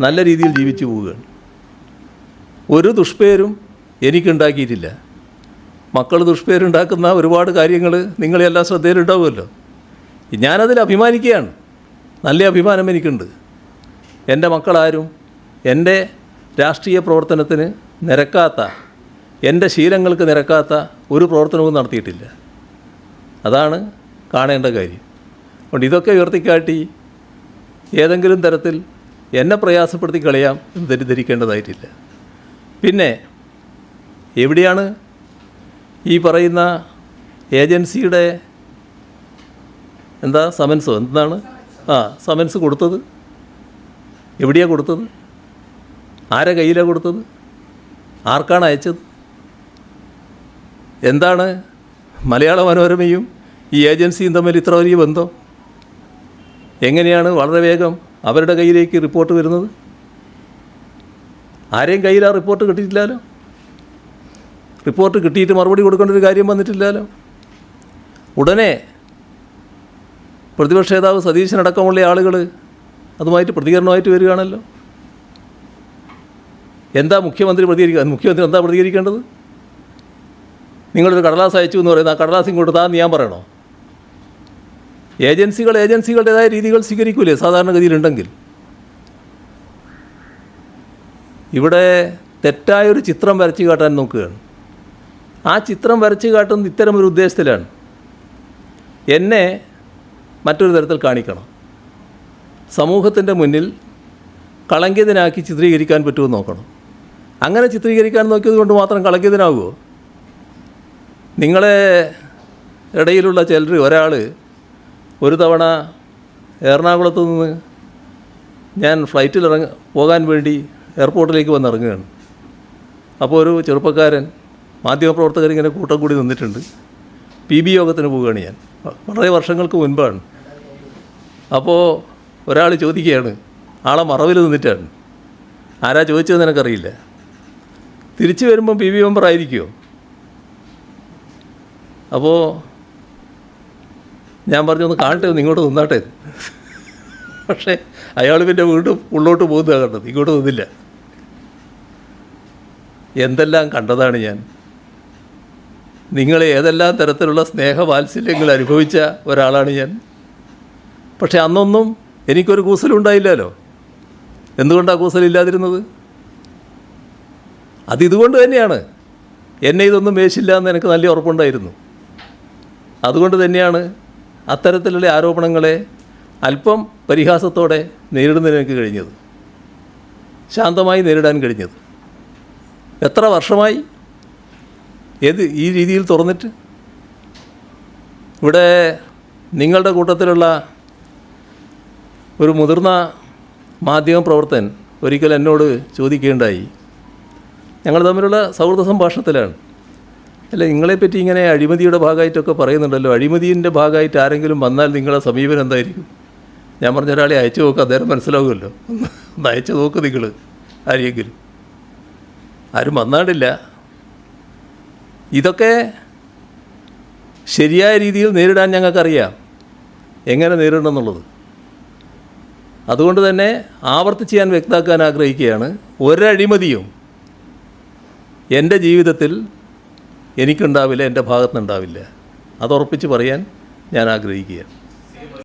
നല്ല രീതിയിൽ ജീവിച്ചു പോവുകയാണ്. ഒരു ദുഷ്പേരും എനിക്കുണ്ടാക്കിയിട്ടില്ല. മക്കൾ ദുഷ്പേരുണ്ടാക്കുന്ന ഒരുപാട് കാര്യങ്ങൾ നിങ്ങളെല്ലാം ശ്രദ്ധയിലുണ്ടാവുമല്ലോ. ഞാനതിൽ അഭിമാനിക്കുകയാണ്. നല്ല അഭിമാനം എനിക്കുണ്ട്. എന്റെ മക്കളാരും എന്റെ രാഷ്ട്രീയ പ്രവർത്തനത്തിന് നിരക്കാത്ത എന്റെ ശീലങ്ങൾക്ക് നിരക്കാത്ത ഒരു പ്രവർത്തനവും നടത്തിയിട്ടില്ല. അതാണ് കാണേണ്ട കാര്യം. അതുകൊണ്ട് ഇതൊക്കെ ഉയർത്തിക്കാട്ടി ഏതെങ്കിലും തരത്തിൽ എന്നെ പ്രയാസപ്പെടുത്തി കളയാം എന്ന് തെറ്റിദ്ധരിക്കേണ്ടതായിട്ടില്ല പിന്നെ എവിടെയാണ് ഈ പറയുന്ന ഏജൻസിയുടെ എന്താ സമൻസോ? എന്താണ്? ആ സമൻസ് കൊടുത്തത്? എവിടെയാണ് കൊടുത്തത്? ആരെ കയ്യിലാണ് കൊടുത്തത്? ആർക്കാണ് അയച്ചത്? എന്താണ് മലയാള മനോരമയും ഈ ഏജൻസിയും തമ്മിൽ ഇത്ര വലിയ ബന്ധം? എങ്ങനെയാണ്? വളരെ വേഗം അവരുടെ കയ്യിലേക്ക് റിപ്പോർട്ട് വരുന്നത്? ആരെയും കയ്യിൽ ആ റിപ്പോർട്ട് കിട്ടിയിട്ടില്ലല്ലോ? റിപ്പോർട്ട് കിട്ടിയിട്ട് മറുപടി കൊടുക്കേണ്ട ഒരു കാര്യം വന്നിട്ടില്ലല്ലോ? ഉടനെ പ്രതിപക്ഷ നേതാവ് സതീശനടക്കമുള്ള ആളുകൾ അതുമായിട്ട് പ്രതികരണമായിട്ട് വരികയാണല്ലോ. എന്താ മുഖ്യമന്ത്രി പ്രതികരിക്കുക മുഖ്യമന്ത്രി എന്താ പ്രതികരിക്കേണ്ടത്? നിങ്ങളൊരു കടലാസ് അയച്ചു എന്ന് പറയുന്നത് ആ കടലാസ് ഇങ്ങോട്ട് താന്ന് ഞാൻ പറയണോ? ഏജൻസികൾ ഏജൻസികളുടേതായ രീതികൾ സ്വീകരിക്കൂലേ സാധാരണഗതിയിലുണ്ടെങ്കിൽ? ഇവിടെ തെറ്റായൊരു ചിത്രം വരച്ച് കാട്ടാൻ നോക്കുകയാണ്. ആ ചിത്രം വരച്ച് കാട്ടുന്നത് ഇത്തരം ഒരു ഉദ്ദേശത്തിലാണ്. എന്നെ മറ്റൊരു തരത്തിൽ കാണിക്കണം. സമൂഹത്തിന്റെ മുന്നിൽ കളങ്കിതനാക്കി ചിത്രീകരിക്കാൻ പറ്റുമോ നോക്കണം. അങ്ങനെ ചിത്രീകരിക്കാൻ നോക്കിയത് കൊണ്ട് മാത്രം കളങ്കിതനാകുമോ നിങ്ങളെ ഇടയിലുള്ള ചിലർ ഒരാൾ ഒരു തവണ എറണാകുളത്ത് നിന്ന് ഞാൻ ഫ്ലൈറ്റിൽ ഇറങ്ങ പോകാൻ വേണ്ടി എയർപോർട്ടിലേക്ക് വന്ന് ഇറങ്ങുകയാണ്. അപ്പോൾ ഒരു ചെറുപ്പക്കാരൻ മാധ്യമപ്രവർത്തകർ ഇങ്ങനെ കൂട്ടം കൂടി നിന്നിട്ടുണ്ട്. പി ബി യോഗത്തിന് പോവുകയാണ് ഞാൻ. വളരെ വർഷങ്ങൾക്ക് മുൻപാണ്. അപ്പോൾ ഒരാൾ ചോദിക്കുകയാണ് ആളെ മറവിൽ നിന്നിട്ടാണ്. ആരാ ചോദിച്ചതെന്ന് എനിക്കറിയില്ല തിരിച്ചു വരുമ്പം പി ബി മെമ്പർ ആയിരിക്കുമോ അപ്പോൾ ഞാൻ പറഞ്ഞു ഒന്ന് കാണട്ടെ ഒന്ന് ഇങ്ങോട്ട് നിന്നാട്ടെ. പക്ഷേ അയാൾ പിന്നെ വീണ്ടും ഉള്ളോട്ട് പോകുന്നതാണ് കണ്ടത്. ഇങ്ങോട്ട് നിന്നില്ല. എന്തെല്ലാം കണ്ടതാണ് ഞാൻ? നിങ്ങൾ ഏതെല്ലാം തരത്തിലുള്ള സ്നേഹവാത്സല്യങ്ങൾ അനുഭവിച്ച ഒരാളാണ് ഞാൻ? പക്ഷേ അന്നൊന്നും എനിക്കൊരു കൂസലുണ്ടായില്ലല്ലോ. എന്തുകൊണ്ടാണ് കൂസലില്ലാതിരുന്നത്? അതിതുകൊണ്ട് തന്നെയാണ്. എന്നെ ഇതൊന്നും മേശില്ല എന്ന് എനിക്ക് നല്ല ഉറപ്പുണ്ടായിരുന്നു. അതുകൊണ്ട് തന്നെയാണ് അത്തരത്തിലുള്ള ആരോപണങ്ങളെ അല്പം പരിഹാസത്തോടെ നേരിടുന്നതിന് എനിക്ക് കഴിഞ്ഞത്. ശാന്തമായി നേരിടാൻ കഴിഞ്ഞത്. എത്ര വർഷമായി ഏത് ഈ രീതിയിൽ തുറന്നിട്ട്? ഇവിടെ നിങ്ങളുടെ കൂട്ടത്തിലുള്ള ഒരു മുതിർന്ന മാധ്യമ പ്രവർത്തകൻ ഒരിക്കൽ എന്നോട് ചോദിക്കുകയുണ്ടായി. ഞങ്ങൾ തമ്മിലുള്ള സൗഹൃദ സംഭാഷണത്തിലാണ്. അല്ല നിങ്ങളെപ്പറ്റി ഇങ്ങനെ അഴിമതിയുടെ ഭാഗമായിട്ടൊക്കെ പറയുന്നുണ്ടല്ലോ. അഴിമതിന്റെ ഭാഗമായിട്ട് ആരെങ്കിലും വന്നാൽ നിങ്ങളെ സമീപനം എന്തായിരിക്കും? ഞാൻ പറഞ്ഞ ഒരാളെ അയച്ചു നോക്കുക അദ്ദേഹം മനസ്സിലാവുമല്ലോ. ഒന്ന് അയച്ചു നോക്ക് നിങ്ങൾ ആരെങ്കിലും. ആരും വന്നാടില്ല. ഇതൊക്കെ ശരിയായ രീതിയിൽ നേരിടാൻ ഞങ്ങൾക്കറിയാം. എങ്ങനെ നേരിടണം എന്നുള്ളത്. അതുകൊണ്ട് തന്നെ ആവർത്തിച്ച് ഞാൻ വ്യക്തമാക്കാൻ ആഗ്രഹിക്കുകയാണ്. ഒരഴിമതിയും എന്റെ ജീവിതത്തിൽ എനിക്കുണ്ടാവില്ല എന്റെ ഭാഗത്തുനിന്നുണ്ടാവില്ല. അതുറപ്പിച്ച് പറയാൻ ഞാൻ ആഗ്രഹിക്കുകയാണ്.